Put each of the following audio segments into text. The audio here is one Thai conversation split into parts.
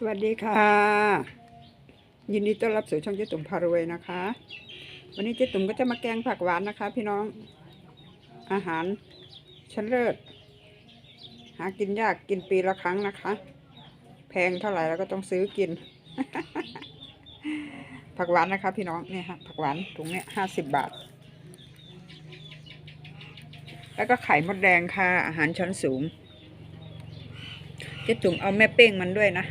สวัสดีค่ะ ยินดีต้อนรับสู่ช่องเจ๊ตุ่มพารวยนะคะ วันนี้เจ๊ตุ่มก็จะมาแกงผักหวานนะคะ พี่น้องอาหารชั้นเลิศ หากินยากกินปีละครั้งนะคะ แพงเท่าไหร่แล้วก็ต้องซื้อกิน ผักหวานนะคะ พี่น้องเนี่ยค่ะผักหวานถุงเนี้ยห้าสิบบาท แล้วก็ไข่มดแดงค่ะ อาหารชั้นสูงเจ๊จุ๋มเอาแม่เป้งมันด้วยนะ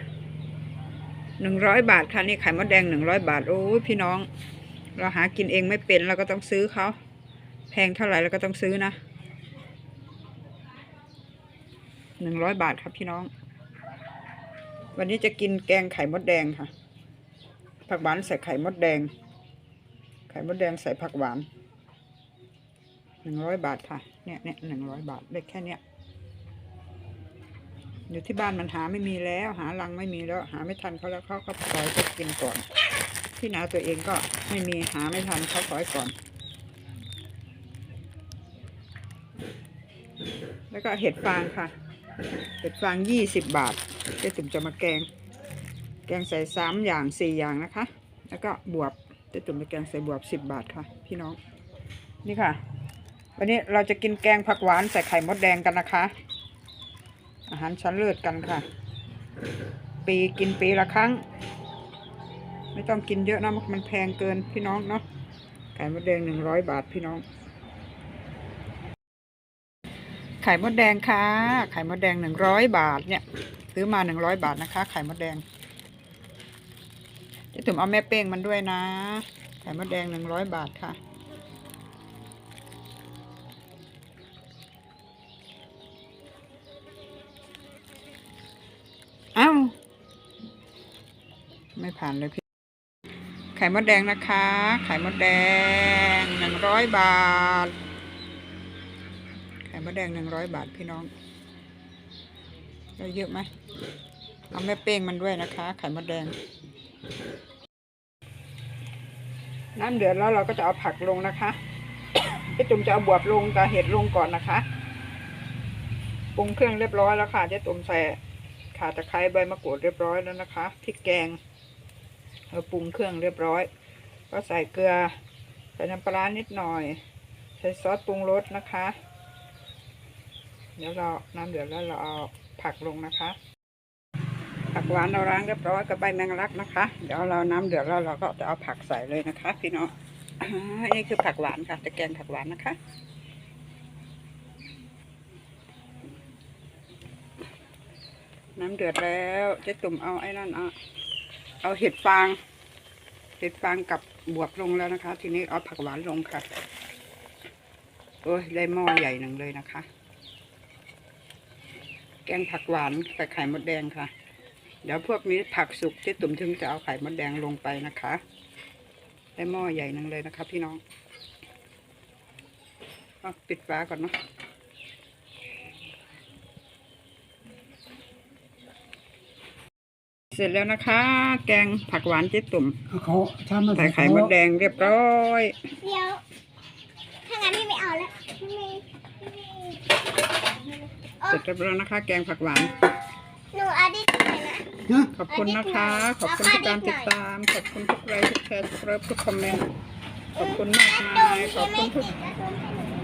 หนึ่งร้อยบาทค่ะนี่ไข่มดแดงหนึ่งร้อยบาทโอ้พี่น้อง เราหากินเองไม่เป็นเราก็ต้องซื้อเขาแพงเท่าไหร่เราก็ต้องซื้อนะหนึ่งร้อยบาทครับพี่น้อง วันนี้จะกินแกงไข่มดแดงค่ะ ผักหวานใส่ไข่มดแดง ไข่มดแดงใส่ผักหวานหนึ่งร้อยบาทค่ะเนี่ยเนี่ยหนึ่งร้อยบาทเล็กแค่เนี้ย อยู่ที่บ้านมันหาไม่มีแล้ว หารังไม่มีแล้ว หาไม่ทันเขาแล้วเขาก็ปล่อยไปกินก่อน ที่นาตัวเองก็ไม่มีหาไม่ทันเขาปล่อยก่อน แล้วก็เห็ดฟางค่ะ เห็ดฟางยี่สิบบาทเจ๊ตุ่มจะมาแกง แกงใส่สามอย่างสี่อย่างนะคะ แล้วก็บวบเจ๊ตุ่มจะแกงใส่บวบสิบบาทค่ะ พี่น้อง นี่ค่ะ วันนี้เราจะกินแกงผักหวานใส่ไข่มดแดงกันนะคะ อาหารชั้นเลิศกันค่ะ ปีกินปีละครั้ง ไม่ต้องกินเยอะนะมันแพงเกินพี่น้องเนาะไข่มดแดงหนึ่งร้อยบาทพี่น้อง ไข่มดแดงค่ะ ไข่มดแดงหนึ่งร้อยบาทเนี่ย ซื้อมาหนึ่งร้อยบาทนะคะ ไข่มดแดงจะถึงเอาแม่เป้งมันด้วยนะ ไข่มดแดงหนึ่งร้อยบาทค่ะ ไม่ผ่านเลยพี่ ไข่มดแดงนะคะ ไข่มดแดงหนึ่งร้อยบาท ไข่มดแดงหนึ่งร้อยบาทพี่น้องได้เยอะไหมเอาแม่เป้งมันด้วยนะคะ ไข่มดแดง น้ำเดือดแล้วเราก็จะเอาผักลงนะคะพี่ตุ่มจะเอาบวบลงกับเห็ดลงก่อนนะคะปรุงเครื่องเรียบร้อยแล้วค่ะเจ๊ตุ่มใส่ข่าตะไคร้ใบมะกรูดเรียบร้อยแล้วนะคะพริกแกง เราปรุงเครื่องเรียบร้อย ก็ใส่เกลือ ใส่น้ำปลานิดหน่อย ใส่ซอสปรุงรสนะคะ เดี๋ยวเราน้ำเดือดแล้วเราเอาผักลงนะคะ ผักหวานเราล้างเรียบร้อยกับใบแมงลักนะคะ เดี๋ยวเราน้ำเดือดแล้วเราก็จะเอาผักใส่เลยนะคะ พี่น้องนี่คือผักหวานค่ะจะแกงผักหวานนะคะน้ำเดือดแล้วเจ๊ตุ่มเอาไอ้นั่นเอา เอาเห็ดฟาง เห็ดฟางกับบวบลงแล้วนะคะ ทีนี้เอาผักหวานลงค่ะ โอ้ยได้หม้อใหญ่หนึ่งเลยนะคะ แกงผักหวานใส่ไข่มดแดงค่ะ เดี๋ยวพวกนี้ผักสุกเจ๊ตุ่มถึงจะเอาไข่มดแดงลงไปนะคะ ได้หม้อใหญ่หนึ่งเลยนะคะ พี่น้องอปิดฝาก่อนเนาะ เสร็จแล้วนะคะ แกงผักหวานเจ๊ตุ่มเขาทำมาใส่ไข่มดแดงเรียบร้อยเดี๋ยวถ้างั้นพี่ไม่เอาแล้วไม่ไม่เสร็จเรียบร้อยนะคะ แกงผักหวานหนูเอาดิสหน่อยนะนะ ขอบคุณนะคะ ขอบคุณทุกการติดตามขอบคุณทุกไลค์ทุกแชร์ทุกเลิฟทุกคอมเมนต์ขอบคุณมากมายขอบคุณทุก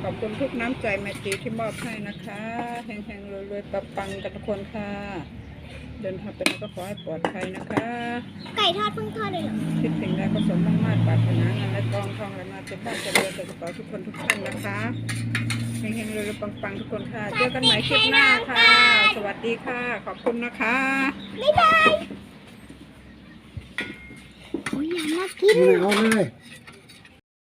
ขอบคุณทุกน้ำใจแมตรีที่มอบให้นะคะแห่งๆรวยๆปังๆกันทุกคนค่ะ เดินทางไปไหนก็ขอให้ปลอดภัยนะคะ ไก่ทอดเพิ่งทอดเลยเหรอคิดสิ่งใดก็สมมุ่งมา่ปรารถนาเงินและทองทองและมาเต็มบ้านเจริญเต็มกระเป๋าทุกคนทุกท่านนะคะเฮงๆเลยปังๆทุกคนค่ะ เจอกันใหม่คลิปหน้าค่ะ สวัสดีค่ะ ขอบคุณนะคะ บ๊ายบายโอ้ยอยากมากินนี่เอาเลย